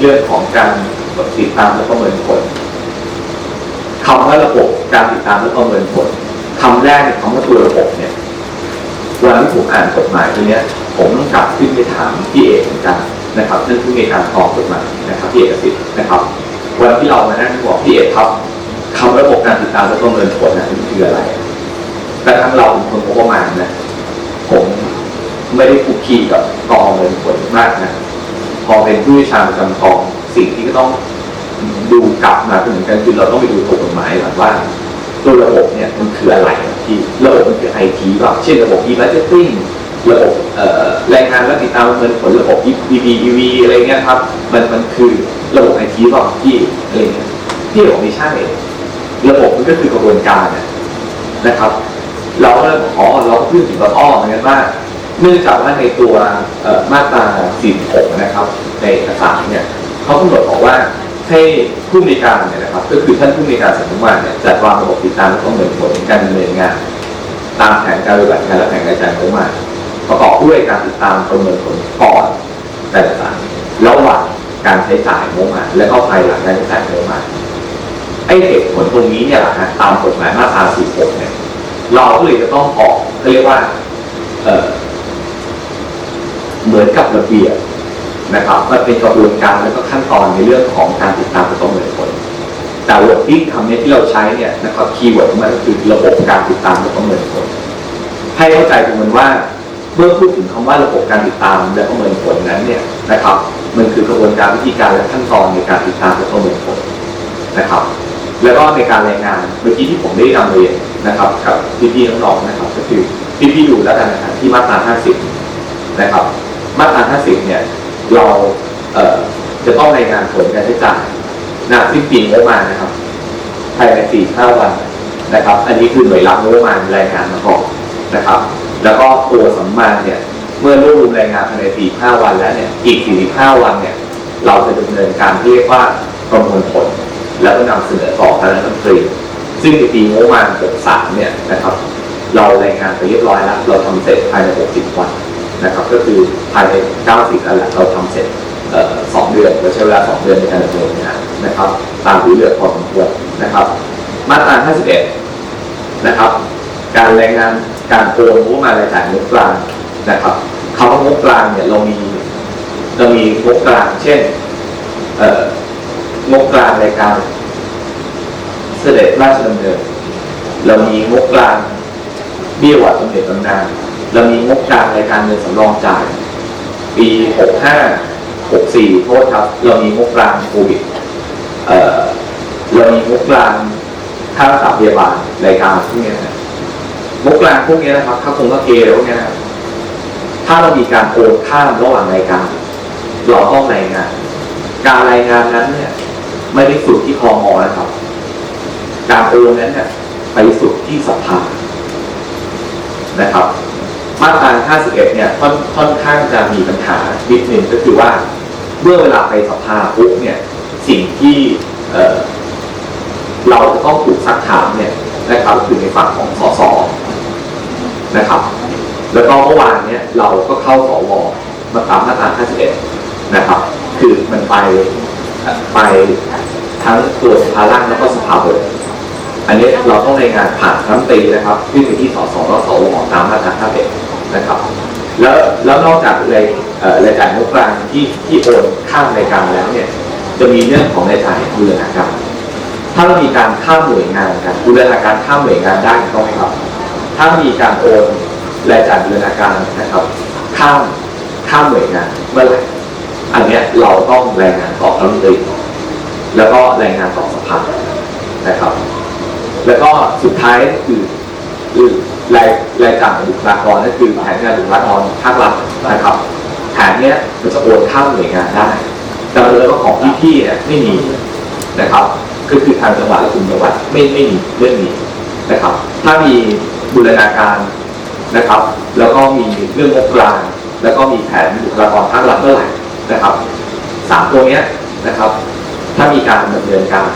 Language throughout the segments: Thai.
เรื่องของการติดตามและประเมินผลคำว่าระบบการติดตามและประเมินผลคำแรกเนี่ยคำว่าตัวระบบเนี่ยวันที่ผมอ่านกฎหมายตัวเนี้ยผมต้องกลับขึ้นไปถามพี่เอกเหมือนกันนะครับนั่นคือในการออกกฎหมายนะครับพี่เอกสิทธิ์นะครับวันที่เรามานั่งบอกพี่เอกครับคำระบบการติดตามและประเมินผลนะมันคืออะไรแต่ทั้งเราเป็นคนงบประมาณนะผมไม่ได้คุกคีกับกองเงินผลมากนะ อเป็นผู้วิชาประจำกองสิ่งที่ก็ต้องดูกลับมาเหมือนกันคือเราต้องไปดูตัวกฎหมายก่อนว่าตัวระบบเนี่ยมันคืออะไรที่ระบบมันคือไอทีแบบเช่นระบบ e-budgeting ระบบเอ่อรายงานและติดตามเงินผลระบบ EV EV อะไรเงี้ยครับมันมันคือระบบไอทีแบบที่อะไรเงี้ยที่บอกไม่ใช่ระบบมันก็คือกระบวนการนะครับ เราก็เลยบอกอ๋อเราก็พูดถึงว่าอ้อเหมือนกันว่า เนื่องจากว่าในตัวมาตรา 46 นะครับ ในเอกสารเนี่ยเขากำหนดบอกว่าให้ผู้มีการเนี่ยนะครับ ก็คือท่านผู้มีการสำนักงานเนี่ยจัดวางระบบติดตามและประเมินผลการดำเนินงาน ตามแผนการปฏิบัติงานและแผนการจ่ายงบประมาณประกอบด้วยการติดตามประเมินผลก่อนแต่ละสารระหว่างการใช้จ่ายงบประมาณและก็ภายหลังการใช้จ่ายงบประมาณไอ้เหตุผลตรงนี้เนี่ยแหละฮะตามกฎหมายมาตรา 46 เนี่ยเราก็เลยจะต้องออกเขาเรียกว่าเอ่อ เหมือนกับระเบียบนะครับมันเป็นกระบวนการและก็ขั้นตอนในเรื่องของการติดตามและประเมินผลแต่วอร์ดดิ้งคำนี้ที่เราใช้เนี่ยนะครับคีย์เวิร์ดของมันคือระบบการติดตามและประเมินผล ให้เข้าใจตรงมันว่าเมื่อพูดถึงคำว่าระบบการติดตามและประเมินผลนั้นเนี่ยนะครับ มันคือกระบวนการวิธีการและขั้นตอนในการติดตามและประเมินผลนะครับ แล้วก็ในการรายงานเมื่อกี้ที่ผมได้นำเรียนนะครับกับพี่ๆน้องๆนะครับก็คือพี่ๆดูแล้วกันนะครับที่มาตรา 50 นะครับ มาตรา50เนี่ยเราเจะต้องรายงานผลการใช้จ่ายหนาสิ้นปีงบประมาณนะครับภายใน4-5วันนะครับ อันนี้คือหน่วยรับงบประมาณรายงานมาก่อนนะครับ แล้วก็ตัวสำมานเนี่ยเมื่อรวบรวมรายงานภายใน 4-5 วันแล้วเนี่ย อีก 45 วันเนี่ย เราจะดำเนินการที่เรียกว่าประมวลผล แล้วก็นำเสนอต่อคณะรัฐมนตรี ซึ่งในปีงบประมาณ 63 เนี่ยนะครับ เรารายงานไปเรียบร้อยแล้ว เราทำเสร็จภายใน 60 วัน นะครับก็คือภายใน90นั่นแหละเราทำเสร็จสองเดือนเราใช้เวลา 2 เดือนในการดำเนินงานนะครับตามที่เหลือพอสมควรนะครับ มาตรา 51 นะครับ การรายงานการโอนงบมารายจ่ายงบกลางนะครับคำว่างบกลางเนี่ยเรามีเรามีงบกลาง เช่นงบกลางรายการเสด็จราชดำเนิน เรามีงบกลางเบี้ยหวัดสมเด็จบำนาญ เรามีงบกลางรายการเงินสำรองจ่าย ปี 65 64 โทษครับ เรามีงบกลางโควิดเรามีงบกลางค่ารักษาพยาบาลรายการพวกนี้นะงบกลางพวกนี้นะครับค่าคงค่าเกลพวกเนี้ยนะถ้าเรามีการโอนข้ามระหว่างรายการเราต้องรายงาน การรายงานนั้นเนี่ย ไม่ได้สุดที่คอมอนะครับ การโอนนั้นเนี่ยไปสุดที่สภานะครับ มาตรา 51 เนี่ยค่อนค่อนข้างจะมีปัญหานิดนึงก็คือว่าเมื่อเวลาไปสภาปุ๊บเนี่ยสิ่งที่เเราจะต้องถูกซักถามเนี่ยนะครับคือในฝั่งของสสนะครับ แล้วก็เมื่อวานเนี่ยเราก็เข้าสวมาตามมาตรา 51 นะครับ คือมันไปไปทั้งตัวสภาล่างแล้วก็สภาบนอันนี้เราต้องรายงานผ่านรัฐมนตรีนะครับ ขึ้นไปที่สสและสวตามมาตรา 51 นะครับ แล้วแล้วนอกจากรายรายจ่ายงบกลางที่ที่โอนข้ามรายการแล้วเนี่ยจะมีเรื่องของรายจ่ายบูรณาการถ้าเรามีการข้ามหน่วยงานกันบูรณาการข้ามหน่วยงานได้กต้องไหมครับ ถ้ามีการโอนรายจ่ายบูรณาการนะครับ ข้ามข้ามหน่วยงานเมื่อไหร่อันเนี้ยเราต้องรายงานต่อรัฐมนตรีแล้วก็รายงานต่อสภานะครับ แล้วก็สุดท้ายคือ รายรายจ่ายบุคลากรก็คือแผนงานบุคลากรภาครัฐนะครับแผนเนี้ยมันจะโอนข้ามหน่วยงานได้แต่เลยว่าของพี่ๆเนี่ยไม่มีนะครับก็คือทางจังหวัดและกลุ่มจังหวัดไม่ไม่มีเรื่องนี้นะครับ ถ้ามีบูรณาการนะครับ แล้วก็มีเรื่องงบกลางแล้วก็มีแผนบุคลากรภาครัฐเมื่อไหร่นะครับสามตัวเนี้ยนะครับ ถ้ามีการดำเนินการ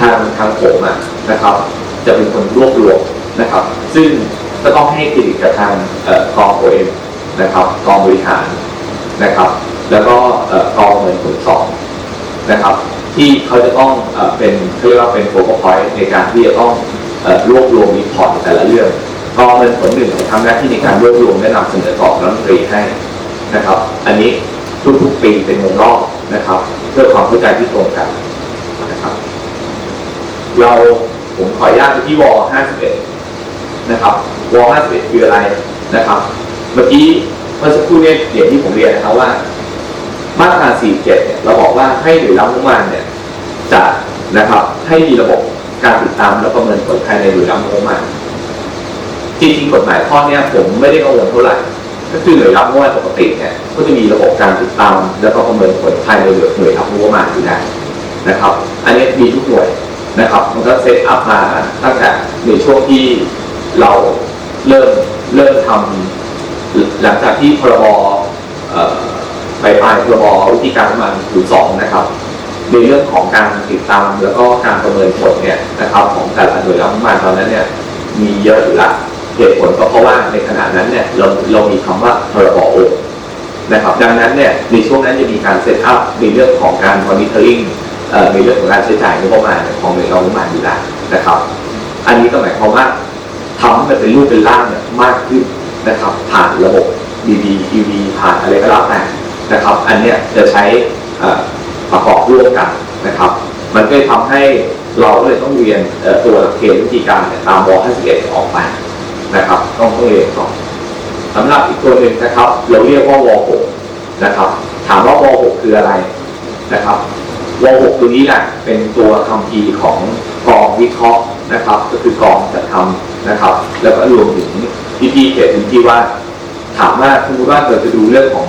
ทางทางผมอะนะครับ จะเป็นคนรวบรวม นะครับ ซึ่งก็ต้องให้เครดิตกับทางกองโอเอ็มนะครับกองบริหารนะครับ แล้วก็กองเงินขนส่งนะครับ ที่เขาจะต้องเป็นเขาเรียกว่าเป็นโฟกัสพอยต์ในการที่จะต้องรวบรวมรีพอร์ตแต่ละเรื่องกองเงินผลหนึ่งทำหน้าที่ในการรวบรวมและนำเสนอต่อรัฐมนตรีให้นะครับ อันนี้ทุกๆปีเป็นวงรอบนะครับ เพื่อความเข้าใจที่ตรงกันนะครับ เราผมขออนุญาตที่วอ51 นะครับวอล51คืออะไรนะครับ เมื่อกี้เมื่อสักครู่เนี่ยอย่างที่ผมเรียนนะครับว่า มาตรา 47 เนี่ยเราบอกว่าให้หน่วยรับงบประมาณเนี่ยจะนะครับให้มีระบบการติดตามและประเมินผลภายในหน่วยรับงบประมาณจริงๆกฎหมายข้อนี้ผมไม่ได้กังวลเท่าไหร่ ก็คือหน่วยรับงบประมาณปกติเนี่ยก็จะมีระบบการติดตาม และก็ประเมินผลภายในหน่วยรับงบประมาณอยู่แล้วนะครับ อันนี้มีทุกหน่วยนะครับ มันก็เซตอัพมาตั้งแต่ในช่วงที่ เราเริ่มเริ่มทำหลังจากที่พรบไปปลายพรบวิธีการประมาณศูนย์สองนะครับ ในเรื่องของการติดตามแล้วก็การประเมินผลเนี่ยนะครับ ของแต่ละหน่วยรับงบประมาตอนนั้นเนี่ยมีเยอะอยู่ละเหตุผลก็เพราะว่าในขณะนั้นเนี่ยเราเรามีคำว่าพรบโอนะครับดังนั้นเนี่ยในช่วงนั้นจะมีการเซตอัพในเรื่องของการ monitoring เอ่อในเรื่องของการใช้จ่ายงบประมาณของหน่วยรับงบประมาณอยู่แล้วนะครับ อันนี้ก็หมายความว่า ทำให้มันเป็นรูปเป็นร่างเนี่ยมากขึ้นนะครับ ผ่านระบบ DB EV ผ่านอะไรก็แล้วแต่นะครับ อันเนี้ยจะใช้อ่อประกอบร่วมกันนะครับ มันก็เลยทำให้เราก็เลยต้องเรียนตัวหลักเกณฑ์วิธีการเนี่ยตามว51 ออกมานะครับ ต้องต้องเรียนก่อนสำหรับอีกตัวหนึ่งนะครับ เราเรียกว่าว6นะครับ ถามว่าว6คืออะไรนะครับว6ตัวนี้แหละเป็นตัวคำพีของกองวิเคราะห์นะครับ ก็คือกองจัดทำ นะครับ แล้วก็รวมถึงพี่ๆเขียนถึงที่ว่า ถามว่าสมมติว่าเราจะดูเรื่องของ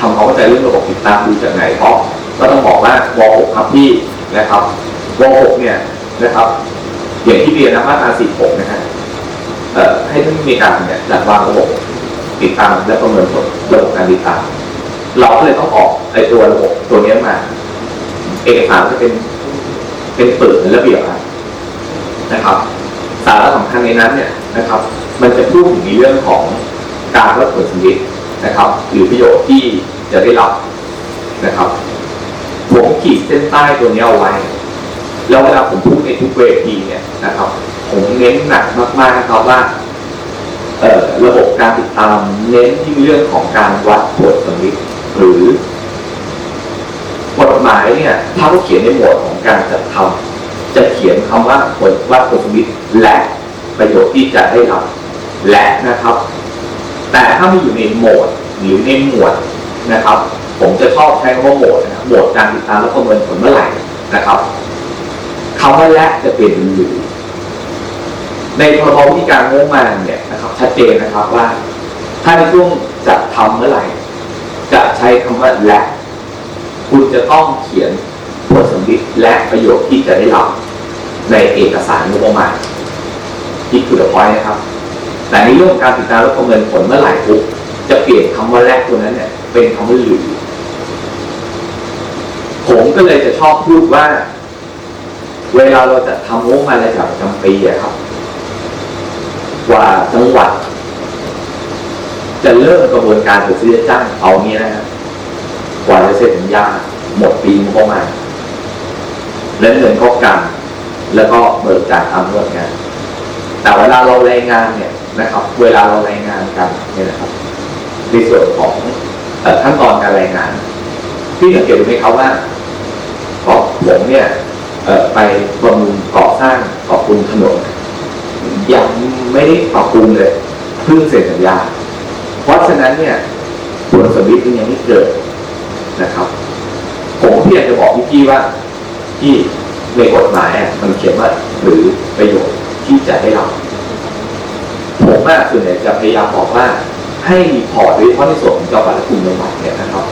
ทำความเข้าใจเรื่องระบบติดตามดูจากไหนเพราะก็ต้องบอกว่าว6ครับพี่นะครับว6เนี่ยนะครับอย่างที่เรียนนะมาตรา46นะฮะให้ท่านมีการเนี่ยจัดวางระบบติดตามและประเมินผลระบบการติดตาม เราก็เลยต้องออกไอตัวระบบตัวนี้มา เอกสารจะเป็นเป็นเป็นระเบียบนะครับ สาระสำคัญในนั้นเนี่ยนะครับ มันจะพูดถึงในเรื่องของการวัดผลสำลิดนะครับ หรือประโยชน์ที่จะได้รับนะครับผมขีดเส้นใต้ตัวนี้เอาไว้ แล้วเวลาผมพูดในทุกเวทีเนี่ยนะครับ ผมเน้นหนักมากๆนะครับว่าเอ่อระบบการติดตามเน้นที่เรื่องของการวัดผลสำลิดหรือกฎหมายเนี่ยถ้าเขาเขียนในหมวดของการจัดทำ จะเขียนคำว่าผลวัดผลสำลิดและประโยชน์ที่จะได้รับและนะครับ แต่ถ้าไม่อยู่ในโหมดหรือในหมวดนะครับ ผมจะชอบใช้คำว่าโหมดนะโหมดการติดตามและประเมินผลเมื่อไหร่นะครับคำว่าและจะเปลี่ยนเป็นหรือในพรบวิธีการงบประมาณเนี่ยนะครับ ชัดเจนนะครับว่า ถ้าในช่วงจัดทำเมื่อไหร่ จะใช้คำว่าและ คุณจะต้องเขียนผลสำลิดและประโยชน์ที่จะได้รับ ในเอกสารงบประมาณที่คือ the point นะครับ แต่ในเรื่องการติดตามและประเมินผลเมื่อไหร่ปุ๊บจะเปลี่ยนคำว่าแรกตัวนั้นเนี่ย เป็นคำว่าหรือผมก็เลยจะชอบพูดว่า เวลาเราจะทำงบประมาณรายจ่ายประจำปีอะครับ กว่าจังหวัด จะเริ่มกระบวนการจัดซื้อจ้างเอางี้นะครับกว่าจะเซ็นสัญญาหมดปีงบประมาณและเงินก็กัน แล้วก็เบิกจ่ายตามงวดงาน แต่เวลาเรารายงานเนี่ยนะครับ เวลาเรารายงานกันเนี่ยนะครับในส่วนของขั้นตอนการรายงานพี่สังเกตดูไหมครับว่าพราะผมเนี่ยไปประมูลก่อสร้างก่อปรุงถนนยังไม่ได้ปรับปรุงเลยเพิ่งเซ็นสัญญา เพราะฉะนั้นเนี่ยผลสำลิดยังไม่เกิดนะครับ ผมเพียงจะบอกพี่ว่าที่ ในกฎหมายมันเขียนว่าหรือประโยชน์ที่จะได้รับผมอะส่วนใหญ่จะพยายามบอกว่าให้รีพอร์ตโดยเฉพาะในส่วนของจังหวัดและกลุ่มจังหวัดเนี่ยนะครับ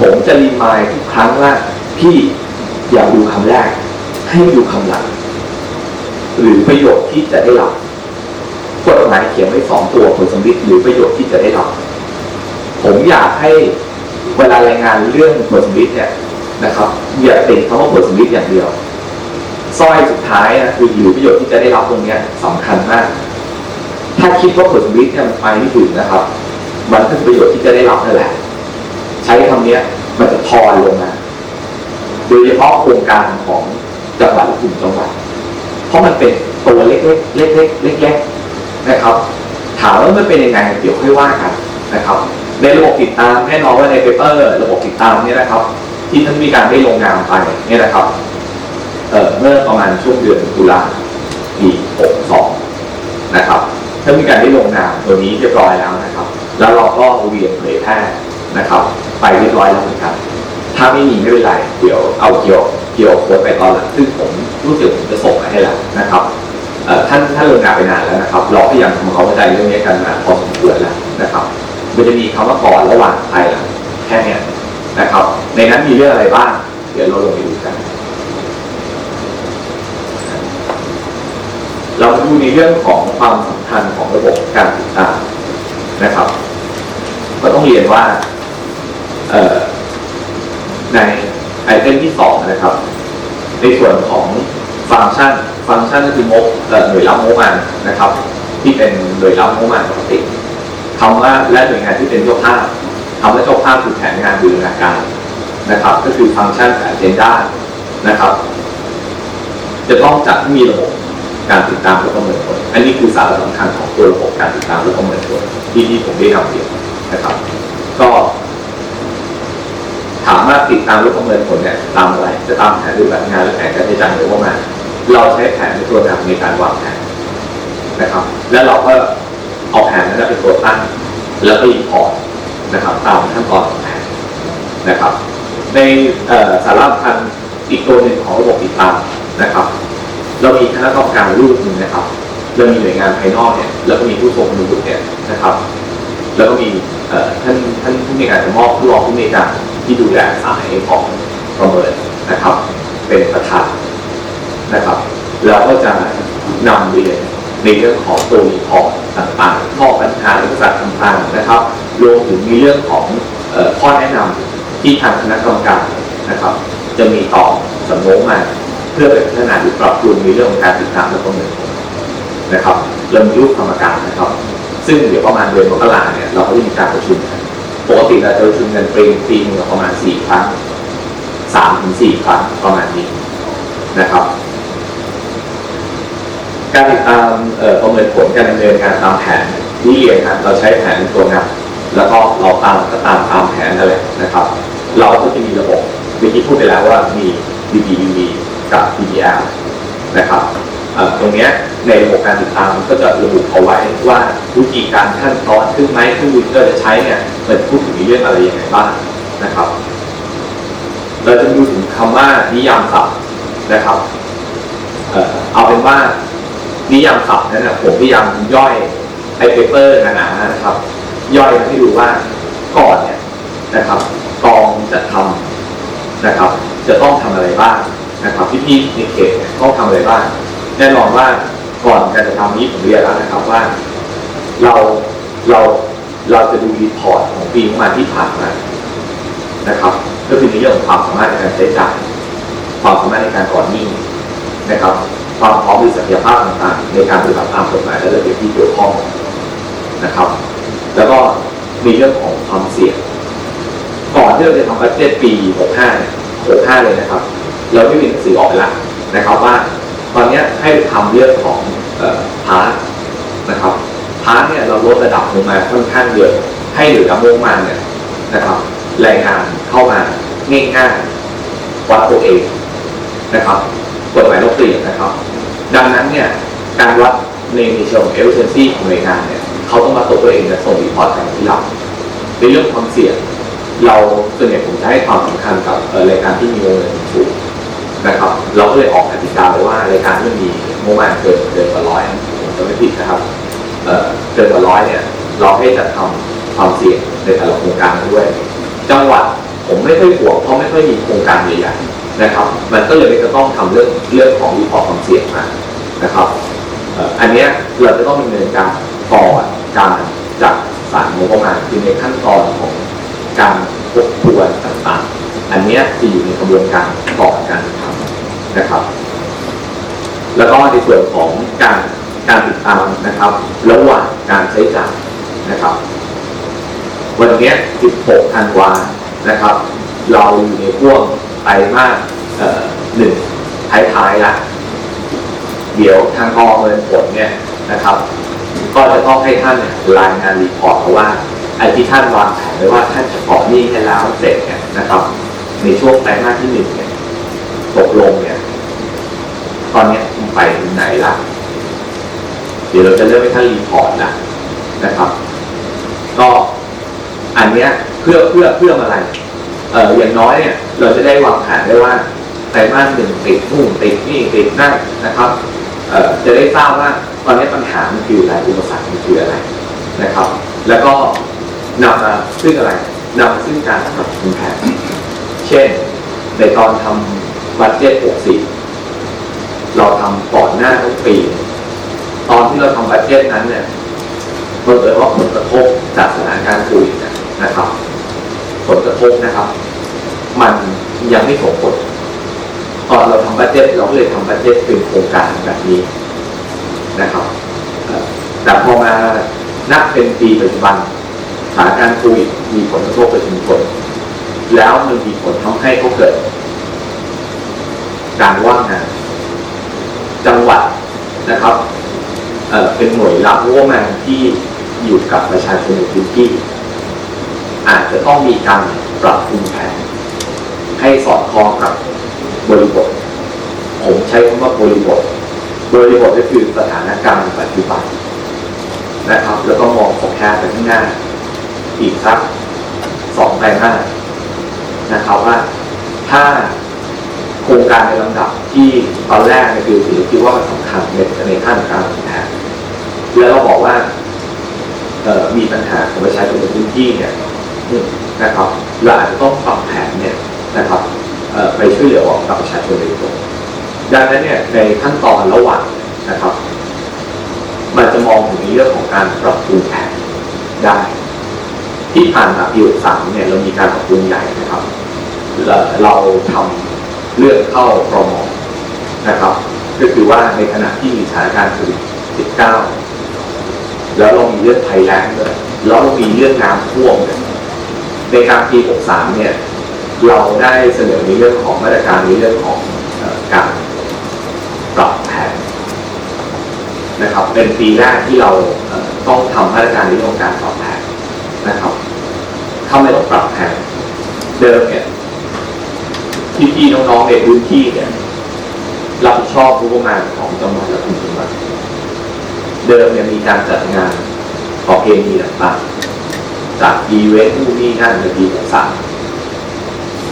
ผมจะรีมายทุกครั้งว่าพี่อย่าดูคำแรก ให้ดูคำหลัง หรือประโยชน์ที่จะได้รับกฎหมายเขียนไว้สองตัวผลสำลิดหรือประโยชน์ที่จะได้รับ ผมอยากให้เวลารายงานเรื่องผลสำลิดเนี่ยนะครับ อย่าติดคำว่าผลสำลิดอย่างเดียว สร้อยสุดท้ายนะคืออยู่ประโยชน์ที่จะได้รับตรงนี้ยสำคัญมาก ถ้าคิดว่าผลสำลิดเนี่ยมันไปไม่ถึงนะครับ มันคือประโยชน์ที่จะได้รับนั่นแหละ ใช้คำเนี้ยมันจะทอนลงมาโดยเฉพาะโครงการของจังหวัดหรือกลุ่มจังหวัด เพราะมันเป็นตัวเล็กๆเล็กๆเล็กๆนะครับ ถามว่ามันเป็นยังไงเดี๋ยวค่อยว่ากันนะครับ ในระบบติดตามแน่นอนว่าในเปเปอร์ ระบบติดตามเนี่ยนะครับ ที่ท่านมีการได้ลงนามไปเนี่ยนะครับ เมื่อประมาณช่วงเดือนตุลาปี62นะครับท่ามีการได้ลงนามตัวนี้เรียบร้อยแล้วนะครับ แล้วเราก็เวียนเผยแพร่นะครับ ไปเรียบร้อยแล้วเหมือนกันถ้าไม่มีไม่เป็นไรเดี๋ยวเอาเกี่ยวเกี่ยวโค้ดไปตอนหลังซึ่งผมรู้สึกผมจะส่งมาให้แล้วนะครับท่านท่านลงนามไปนานแล้วนะครับ เราพยายามทำความเข้าใจเรื่องนี้กันมาพอสมควรแล้วนะครับมันจะมีคำว่าก่อนระหว่างภายหลังแค่นี้นะครับ ในนั้นมีเรื่องอะไรบ้าง เดี๋ยวเราลงไปดูกัน เราดูในเรื่องของความสำคัญของระบบการติดตามนะครับ ก็ต้องเรียนว่าในไอเทมที่สองนะครับ ในส่วนของฟังก์ชัน ฟังก์ชันก็คืองบหน่วยรับงบมานะครับ ที่เป็นหน่วยรับงบมาปกติคำว่าและหน่วยงานที่เป็นเจ้าภาพคำว่าเจ้าภาพคือแผนงานบูรณาการนะครับ ก็คือฟังก์ชันกับ agenda นะครับ จะต้องจัดให้มีระบบ การติดตามและประเมินผลอันนี้คือสาระสำคัญของตัวระบบการติดตามและประเมินผลที่ที่ผมได้นำเรียนนะครับ ก็ถามว่าติดตามและประเมินผลเนี่ยตามอะไร จะตามแผนปฏิบัติงานและแผนการใช้จ่ายหรือว่ามาเราใช้แผนเป็นตัวนำในการวางแผนนะครับ แล้วเราก็เอาแผนนั้นเป็นตัวตั้งแล้วก็รีพอร์ตนะครับตามขั้นตอนของแผนนะครับ ในสาระสำคัญอีกตัวหนึ่งของระบบติดตามนะครับ เรามีคณะกรรมการรูปหนึ่งนะครับเรามีหน่วยงานภายนอกเนี่ยแล้วก็มีผู้ทรงคุณวุฒิเนี่ยนะครับ แล้วก็มีท่านท่านผู้มีการจะมอบผู้รองผู้มีการที่ดูแลสายของประเมินนะครับ เป็นประธานนะครับแล้วก็จะนำเรียนในเรื่องของตัวรีพอต่างๆข้อปัญหาเอกสารต่างๆนะครับรวมถึงมีเรื่องของข้อแนะนำที่ทางคณะกรรมการนะครับ จะมีต่อสำนงมา เพื่อไปพัฒนาหรือปรับปรุงในเรื่องของการติดตามและประเมินผลนะครับเรามีรูปกรรมการนะครับ ซึ่งเดี๋ยวประมาณเดือนมกราเนี่ยเราก็จะมีการประชุมกันปกติเราจะประชุมกันปีปีนึงประมาณสี่ครั้งสามถึงสี่ครั้งประมาณนี้นะครับ การติดตามประเมินผลการดำเนินการตามแผนที่เรียนครับเราใช้แผนเป็นตัวนำแล้วก็เราตามก็ตามตามแผนนั่นแหละนะครับ เราก็จะมีระบบเมื่อกี้พูดไปแล้วว่ามี BBB นะครับตรงเนี้ยในระบบการติดตามก็จะระบุเอาไว้ว่าวิธีการขั้นตอนเครื่องไม้เครื่องมือที่เราจะใช้เนี่ยมันพูดถึงเรื่องอะไรยังไงบ้างนะครับ เราจะดูถึงคำว่านิยามศัพท์นะครับเอ่อเอาเป็นว่านิยามศัพท์นั้นนะผมพยายามย่อยไอเปเปอร์หนาๆนะครับ ย่อยมาให้ดูว่าก่อนเนี่ยนะครับกองจะทำนะครับ จะต้องทำอะไรบ้าง นะครับพี่พี่ๆในเขตเนี่ยต้องทำอะไรบ้างแน่นอนว่าก่อนการจะทำนี้ผมเรียนแล้วนะครับว่า เราเราเราจะดูรีพอร์ตของปีงบประมาณที่ผ่านมานะครับ ก็คือในเรื่องของความสามารถในการใช้จ่ายความสามารถในการก่อนหนี้นะครับ ความพร้อมหรือศักยภาพต่างๆในการปฏิบัติตามกฎหมายและระเบียบที่เกี่ยวข้องนะครับ แล้วก็มีเรื่องของความเสี่ยงก่อนที่เราจะทำบัตเจ็ตปี 65 65 เลยนะครับ เราได้มีหนังสือออกไปแล้วนะครับว่าตอนนี้ให้ทำเรื่องของพาร์ทนะครับพาร์ทเนี่ยเราลดระดับลงมาค่อนข้างเยอะให้เหลือโมงมาเนี่ยนะครับรายงานเข้ามาง่ายๆวัดตัวเองนะครับกฎหมายเราเปลี่ยนนะครับ ดังนั้นเนี่ยการวัดในในเชิงของ efficiency ของหน่วยงานเนี่ยเขาต้องมาตัวตัวเองและส่งรีพอร์ตกลับมาที่เราในเรื่องความเสี่ยง เราส่วนใหญ่ผมจะให้ความสำคัญกับรายการที่มีวงเงินสูง นะครับ เราก็เลยออกกติกาไว้ว่ารายการที่มีงบประมาณเกินเกินกว่าร้อยผมจะไม่ผิดนะครับเกินกว่าร้อยเนี่ย เราให้จัดทำความเสี่ยงในแต่ละโครงการด้วย จังหวัดผมไม่ค่อยห่วงเพราะไม่ค่อยมีโครงการใหญ่ๆนะครับ มันก็เลยจะต้องทำเรื่องเรื่องของรีพอร์ตความเสี่ยงมานะครับอันนี้เราจะต้องดำเนินการก่อการจัดสรรงบประมาณคือในขั้นตอนของการทบทวนต่างๆ อันนี้จะอยู่ในกระบวนการก่อการท นะครับ แล้วก็ในส่วนของการการติดตามนะครับ ระหว่างการใช้จ่ายนะครับ วันนี้ 16 ธันวานะครับ เราอยู่ในช่วงไตรมาสเอ่อหนึ่งท้ายๆละเดี๋ยวทางกองเงินผลเนี่ยนะครับ ก็จะต้องให้ท่านเนี่ยรายงานรีพอร์ตเพราะว่าไอ้ที่ท่านวางแผนไว้ว่าท่านจะขอหนี้ให้แล้วเสร็จเนี่ยนะครับ ในช่วงไตรมาสที่หนึ่งเนี่ยตกลงเนี่ย ตอนเนี้ยมันไปถึงไหนละเดี๋ยวเราจะเริ่มให้ท่านรีพอร์ตละนะครับ ก็อันเนี้ยเพื่อเพื่อเพื่ออะไร เอออย่างน้อยเนี่ย เราจะได้วางแผนได้ว่าไตรมาสหนึ่งติดนู่นติดนี่ติดนั่นนะครับ เอ่อจะได้ทราบว่าตอนนี้ปัญหามันคืออะไรอุปสรรคมันคืออะไรนะครับ แล้วก็นำมาซึ่งอะไรนำมาซึ่งการปรับปรุงแผนเช่น ในตอนทำบัตเจ็ต60 เราทำก่อนหน้าทั้งปี ตอนที่เราทำบัตเจ็ตนั้นเนี่ยบังเอิญว่าผลกระทบจากสถานการณ์โควิดเนี่ยนะครับ ผลกระทบนะครับ มันยังไม่ส่งผลตอนเราทำบัตเจ็ตเราก็เลยทำบัตเจ็ตเป็นโครงการแบบนี้นะครับแต่พอมานับเป็นปีปัจจุบันสถานการณ์โควิดมีผลกระทบกับชุมชนแล้วมันมีผลทำให้เขาเกิด การว่างงาน จังหวัดนะครับเเป็นหน่วยรับงบประมาที่อยู่กับประชาชนในพื้นที่ อาจจะต้องมีการปรับปรุงแผนให้สอดคล้องกับบริบท ผมใช้คำว่าบริบท บริบทก็คือสถานการณ์ปัจจุบันนะครับ แล้วก็มองของแค่ไปข้างหน้า อีกสักสองไตรมาสนะครับว่าถ้า โครงการในลำดับที่ตอนแรกในคือถือคิดว่ามันสำคัญในในขั้นการแผนแล้วเราบอกว่ามีปัญหาของประชาชนในพื้นที่เนี่ยนะครับเราอาจจะต้องปรับแผนเนี่ยนะครับไปช่วยเหลือออกกับประชาชนโดยตรงดังนั้นเนี่ยในขั้นตอนระหว่างนะครับ มันจะมองถึงในเรื่องของการปรับปรุงแผนได้ ที่ผ่านมาปี63เนี่ยเรามีการปรับปรุงใหญ่นะครับ เราเราทำ เรื่องเข้าพรมนะครับ ก็คือว่าในขณะที่มีสถานการณ์โควิด19แล้วเรามีเรื่องภัยแล้งด้วยแล้วเรามีเรื่องน้ำท่วมด้วยในกลารปี 63 เนี่ย เราได้เสนอในเรื่องของมาตรการในเรื่องของอการปรับแผนนะครับ เป็นปีแรกที่เราต้องทำมาตรการในเรื่องของการปรับแผนนะครับทำไมต้องปรับแผนเดิมเนี่ย พี่ๆน้องๆในพื้นที่เนี่ยรับผิดชอบรู้ประมาณของจังหวัดและกลุ่มจังหวัดเดิมเนี่ยมีการจัดงานประเพณีต่างๆจากอีเวนต์นู่นนี่นั่นในปีสาม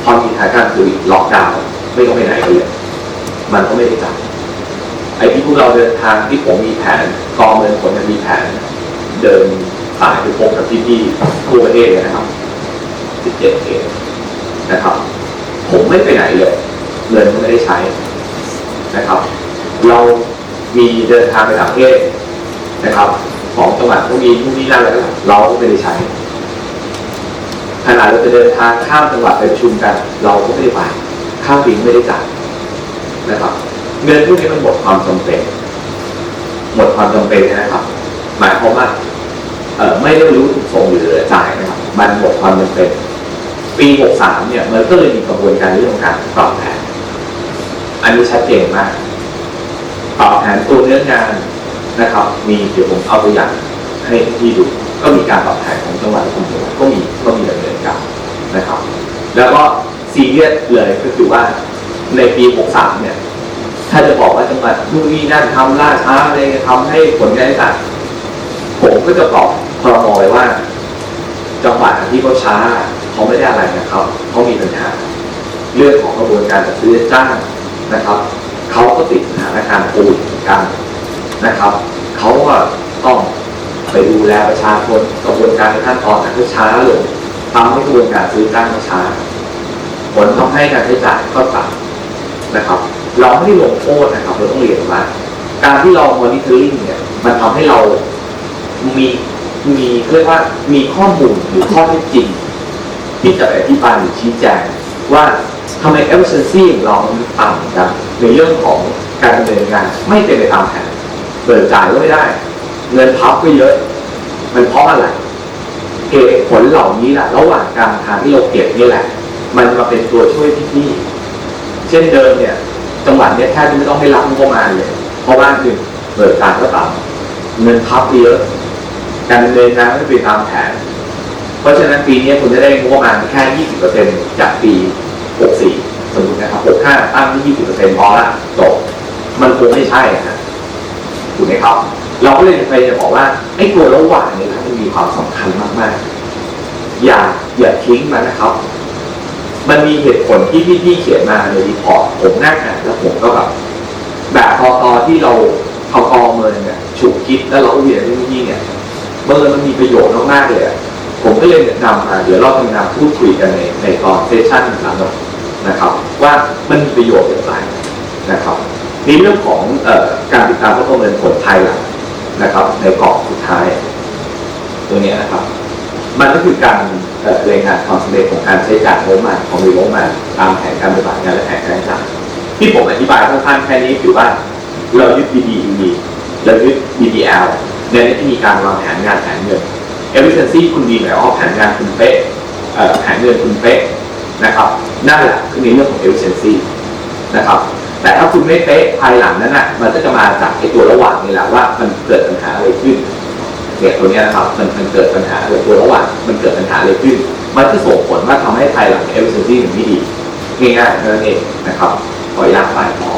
พอมีสถานการณ์ควิดล็อกดาวน์ไม่ต้องไปไหนเลยมันก็ไม่ได้จัดไอ้ที่พวกเราเดินทางที่ผมมีแผนกองเงินผลมีแผน เดินสายไปพบกับพี่ๆทั่วประเทศเลยนะครับ17เขตนะครับ ไม่ไปไหนเลยเงินก็ไม่ได้ใช้นะครับ เรามีเดินทางไปต่างประเทศนะครับ ของจังหวัดก็มีนู่นนี่นั่นแล้วเราก็ไม่ได้ใช้ขณะเราจะเดินทางข้ามจังหวัดไปประชุมกัน เราก็ไม่ได้ไปข้ามบินไม่ได้จ่ายนะครับเงินพวกนี้มันหมดความจำเป็น หมดความจำเป็นนะครับ หมายความว่าเอ่อไม่ได้รู้ส่งหรือเหลือจ่ายนะครับ มันหมดความจำเป็น ปี 63 เนี่ยมันก็เลยมีกระบวนการเรื่องของการปรับแผนอันนี้ชัดเจนมากปรับแผนตัวเนื้องานนะครับ มีเดี๋ยวผมเอาตัวอย่างให้ที่ดู ก็มีการปรับแผนของจังหวัดและกลุ่มจังหวัดก็มีก็มีดำเนินการนะครับ แล้วก็ซีเรียสเลยก็คือว่าในปี 63 เนี่ย ถ้าจะบอกว่าจังหวัดนู่นนี่นั่นทำล่าช้าอะไรทำให้ผลการศึกษาผมก็จะตอบคอรมอไว้ว่า จังหวัดที่เขาช้า เขาไม่ได้อะไรนะครับเขามีปัญหา เรื่องของกระบวนการจัดซื้อจ้างนะครับเขาก็ติดสถานการณ์โควิดกันนะครับเขาก็ต้องไปดูแลประชาชนกระบวนการในขั้นตอนก็ช้าลงทำให้กระบวนการซื้อจ้างช้าผลทำให้การใช้จ่ายก็ต่ำนะครับ เราไม่ได้ลงโทษนะครับเราต้องเรียนว่าการที่เรา monitoring เนี่ยมันทำให้เรามีมีเรียกว่ามีข้อมูลหรือข้อเท็จจริง ที่จะอธิบายหรือชี้แจงว่าทำไม efficiency ของเรามันต่ำกันในเรื่องของการดำเนินงานไม่เป็นไปตามแผนเปิดจ่ายก็ไม่ได้ เงินพับก็เยอะ มันเพราะอะไรเหตุผลเหล่านี้แหละระหว่างการทางที่เราเก็บนี่แหละ มันมาเป็นตัวช่วยพี่ๆเช่นเดิมเนี่ยจังหวัดเนี่ยแทบจะไม่ต้องให้รับงบประมาณเลย เพราะว่าหนึ่งเปิดการก็ต่ำเงินพับเยอะ การดำเนินงานไม่เป็นตามแผน เพราะฉะนั้นปีนี้คุณจะได้งบประมาณแค่ 20%จากปี 64 สมมตินะครับ 65 ตั้งที่ 20%พอละจบ มันคงไม่ใช่นะถูกไหมครับ เราก็เลยไปจะบอกว่าไอ้ตัวระหว่างเนี่ยนะมันมีความสำคัญมากๆ อย่าอย่าทิ้งมันนะครับ มันมีเหตุผลที่พี่ๆเขียนมาในรีพอร์ตผมนั่งอ่านแล้วผมก็แบบแบบพอตอที่เราเอากอเมินเนี่ยฉุกคิดแล้วเราเรียนที่นี่เนี่ยเมินมันมีประโยชน์มากๆเลยอะ ผมก็เลยแนะนำมาเดี๋ยวเราจะมาพูดคุยกันในในตอนเซสชั่นหลังนะครับ ว่ามันมีประโยชน์อย่างไรนะครับในเรื่องของออการติดตามและประเมินผลภายหลังนะครับ ในกรอบสุดท้าย ตัวนี้นะครับ มันก็คือการรายงานความสำเร็จของการใช้จ่ายงบประมาณของมีงบประมาณตามแผนการปฏิบัติงานและแผนการจ่ายที่ผมอธิบายสั้นๆแค่นี้คือว่าเรายึด BDE เรายึด BDL ในที่มีการวางแผนงานแผนเงิน efficiency คุณดีหมายว่าแผนงานคุณเป๊ะแผนเงินคุณเป๊ะนะครับนั่นแหละคือในเรื่องของ efficiency นะครับแต่ถ้าคุณไม่เป๊ะภายหลังนั้นน่ะมันก็จะมาจากไอ้ตัวระหว่างนี่แหละว่ามันเกิดปัญหาอะไรขึ้นเนี่ยตัวนี้นะครับมันมันเกิดปัญหาเกิดตัวระหว่างมันเกิดปัญหาอะไรขึ้น มันก็ส่งผลว่าทำให้ภายหลัง efficiency มันไม่ดีง่ายๆนั่นเองนะครับขออนุญาตไปต่อ